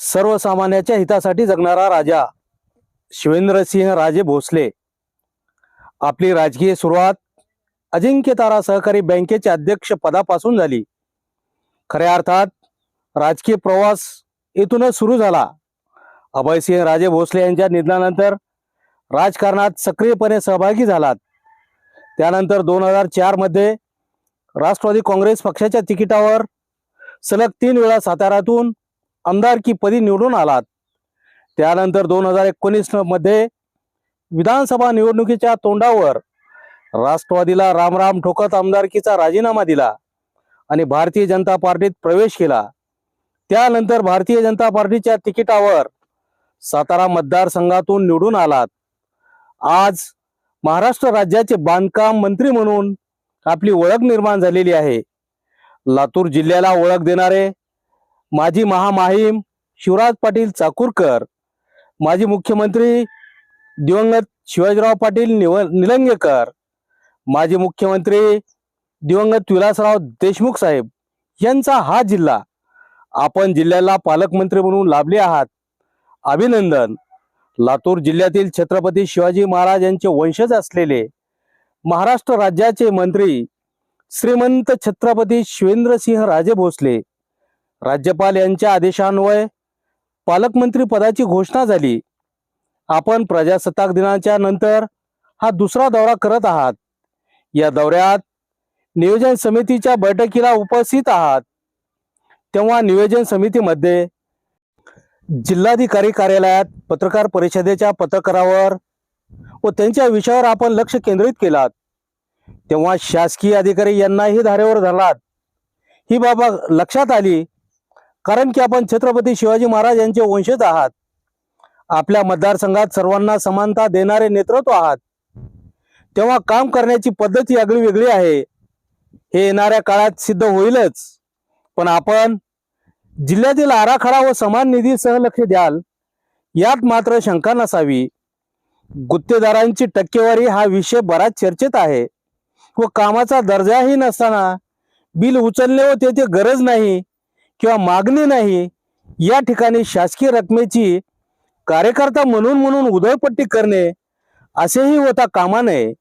सर्वसामान्याच्या हितासाठी जगणारा राजा शिवेंद्रसिंह राजे भोसले. आपली राजकीय सुरुवात अजिंक्य तारा सहकारी बँकेच्या अध्यक्ष पदापासून झाली. खऱ्या अर्थात राजकीय प्रवास येथूनच सुरू झाला. अभयसिंह राजे भोसले यांच्या निधनानंतर राजकारणात सक्रियपणे सहभागी झालात. त्यानंतर दोन हजार चारमध्ये राष्ट्रवादी काँग्रेस पक्षाच्या तिकिटावर सलग तीन वेळा साताऱ्यातून आमदारकी पदी निवडून आलात. त्यानंतर दोन हजार एकोणीसमध्ये विधानसभा निवडणुकीच्या तोंडावर राष्ट्रवादीला रामराम ठोकत आमदारकीचा राजीनामा दिला आणि भारतीय जनता पार्टीत प्रवेश केला. त्यानंतर भारतीय जनता पार्टीच्या तिकिटावर सातारा मतदारसंघातून निवडून आलात. आज महाराष्ट्र राज्याचे बांधकाम मंत्री म्हणून आपली ओळख निर्माण झालेली आहे. लातूर जिल्ह्याला ओळख देणारे माजी महामाहीम शिवराज पाटील चाकूरकर माजी मुख्यमंत्री दिवंगत शिवाजीराव पाटील निव निलंगेकर माजी मुख्यमंत्री दिवंगत विलासराव देशमुख साहेब यांचा हा जिल्हा. आपण जिल्ह्याला पालकमंत्री म्हणून लाभले आहात. अभिनंदन. लातूर जिल्ह्यातील छत्रपती शिवाजी महाराज यांचे वंशज असलेले महाराष्ट्र राज्याचे मंत्री श्रीमंत छत्रपती शिवेंद्रसिंह राजे भोसले राज्यपाल यांच्या आदेशान्वये पालकमंत्री पदाची घोषणा झाली. आपण प्रजासत्ताक दिनाच्या नंतर हा दुसरा दौरा करत आहात. या दौऱ्यात नियोजन समितीच्या बैठकीला उपस्थित आहात. तेव्हा नियोजन समितीमध्ये जिल्हाधिकारी कार्यालयात पत्रकार परिषदेच्या पत्रकारावर व त्यांच्या विषयावर आपण लक्ष केंद्रित केलात. तेव्हा शासकीय अधिकारी यांनाही धारेवर धरलात. ही बाबा लक्षात आली कारण की आपण छत्रपती शिवाजी महाराज यांचे वंशज आहात. आपल्या मतदारसंघात सर्वांना समानता देणारे नेतृत्व आहात. तेव्हा काम करण्याची पद्धत आगळी वेगळी आहे. हे येणाऱ्या काळात सिद्ध होईलच. पण आपण जिल्ह्यातील आराखडा व समान निधीसह लक्ष द्याल. यात मात्र शंका नसावी. गुत्तेदारांची टक्केवारी हा विषय बराच चर्चेत आहे. व कामाचा दर्जाही नसताना बिल उचलणे व तेथे गरज नाही. किंवा मागणी नाही या ठिकाणी शासकीय रकमेची कार्यकर्ता म्हणून म्हणून उधळपट्टी करणे असेही होता कामा नये.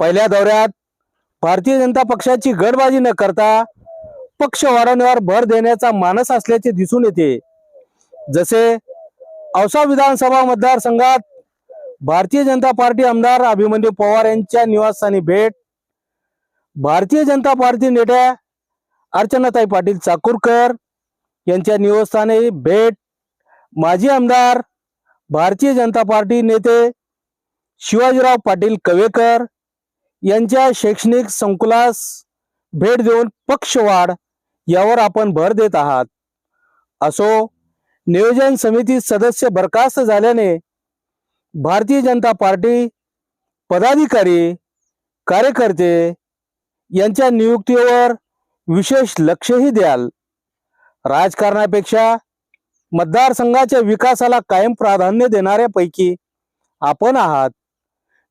पहिल्या दौऱ्यात भारतीय जनता पक्षाची गडबाजी न करता पक्ष वारंवार भर देण्याचा मानस असल्याचे दिसून येते. जसे औसा विधानसभा मतदारसंघात भारतीय जनता पार्टी आमदार अभिमन्यू पवार यांच्या निवासस्थानी भेट भारतीय जनता पार्टी नेत्या अर्चनाताई पाटील चाकूरकर यांच्या निवासस्थानी भेट. माजी आमदार भारतीय जनता पार्टी नेते शिवाजीराव पाटील कवेकर यांच्या शैक्षणिक संकुलास भेट देऊन पक्षवाढ यावर आपण भर देत आहात. असो नियोजन समिती सदस्य बरखास्त झाल्याने भारतीय जनता पार्टी पदाधिकारी कार्यकर्ते यांच्या नियुक्तीवर विशेष लक्षही द्याल. राजकारणापेक्षा मतदारसंघाच्या विकासाला कायम प्राधान्य देणाऱ्यापैकी आपण आहात.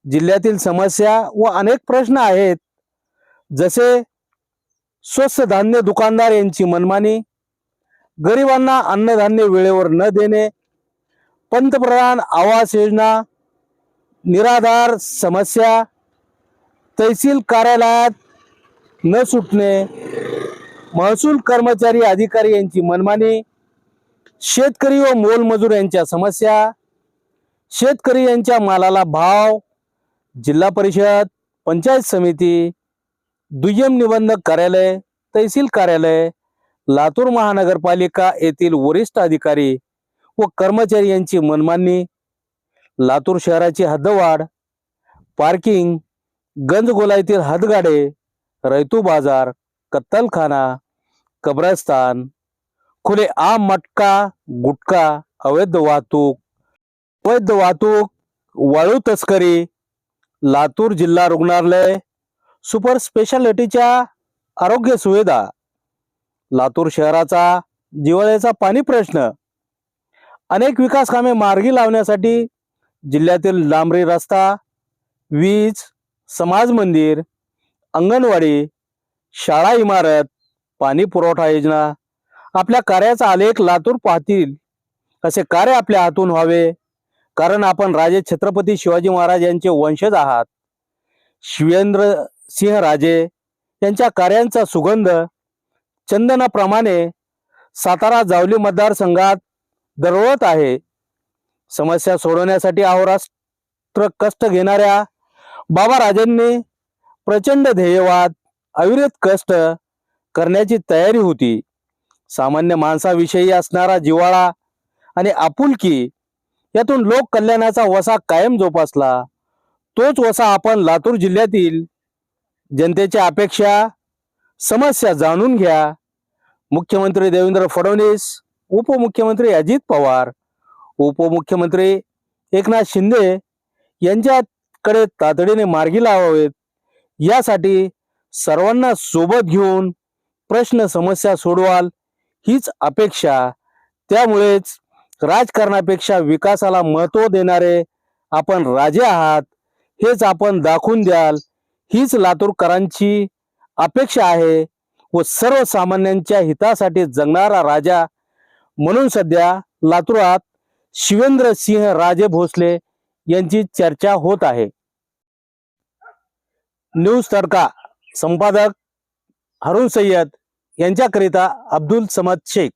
जिल्ह्यातील समस्या व अनेक प्रश्न आहेत. जसे स्वस्त धान्य दुकानदार यांची मनमानी गरिबांना अन्नधान्य वेळेवर न देणे पंतप्रधान आवास योजना निराधार समस्या तहसील कार्यालयात न सुटणे. महसूल कर्मचारी अधिकारी यांची मनमानी. शेतकरी व मोलमजूर यांच्या समस्या. शेतकरी यांच्या मालाला भाव. जिल्हा परिषद पंचायत समिती दुय्यम निबंधक कार्यालय तहसील कार्यालय लातूर महानगरपालिका येथील वरिष्ठ अधिकारी व कर्मचारी यांची मनमानी. लातूर शहराची हद्दवाढ. पार्किंग गंजगोला येथील हदगाडे रैतू बाजार कत्तलखाना कब्रस्तान खुले आम मटका गुटखा अवैध वाहतूक वैध वाहतूक वाळू तस्करी लातूर जिल्हा रुग्णालय सुपर स्पेशालिटीच्या आरोग्य सुविधा लातूर शहराचा जिव्हाळ्याचा पाणी प्रश्न अनेक विकास कामे मार्गी लावण्यासाठी जिल्ह्यातील डांबरी रस्ता वीज समाज मंदिर अंगणवाडी शाळा इमारत पाणी पुरवठा योजना आपल्या कार्याचा आलेख लातूर पाहतील. असे कार्य आपल्या हातून व्हावे. कारण आपण राजे छत्रपती शिवाजी महाराज यांचे वंशज आहात. शिवेंद्र सिंह राजे यांच्या कार्यांचा सुगंध चंदनाप्रमाणे सातारा जावली मतदारसंघात दरवळत आहे. समस्या सोडवण्यासाठी अहोरात्र कष्ट घेणाऱ्या बाबा राजांनी प्रचंड ध्येयवाद अविरत कष्ट करण्याची तयारी होती. सामान्य माणसाविषयी असणारा जिव्हाळा आणि आपुलकी यातून लोक कल्याणाचा वसा कायम जोपासला. तोच वसा आपण लातूर जिल्ह्यातील जनतेच्या अपेक्षा समस्या जाणून घ्या. मुख्यमंत्री देवेंद्र फडणवीस उपमुख्यमंत्री अजित पवार उपमुख्यमंत्री एकनाथ शिंदे यांच्याकडे तातडीने मार्गी लावावेत. यासाठी सर्वांना सोबत घेऊन प्रश्न समस्या सोडवाल हीच अपेक्षा. त्यामुळेच राजकारणापेक्षा विकासाला महत्त्व देणारे आपण राजे आहात हेच आपण दाखवून द्याल. हीच लातूरकरांची अपेक्षा आहे व सर्वसामान्यांच्या हितासाठी जगणारा राजा. म्हणून सध्या लातूरात शिवेंद्र सिंह राजे भोसले यांची चर्चा होत आहे. न्यूज तडका संपादक हरुण सय्यद यांच्याकरिता अब्दुल समद शेख.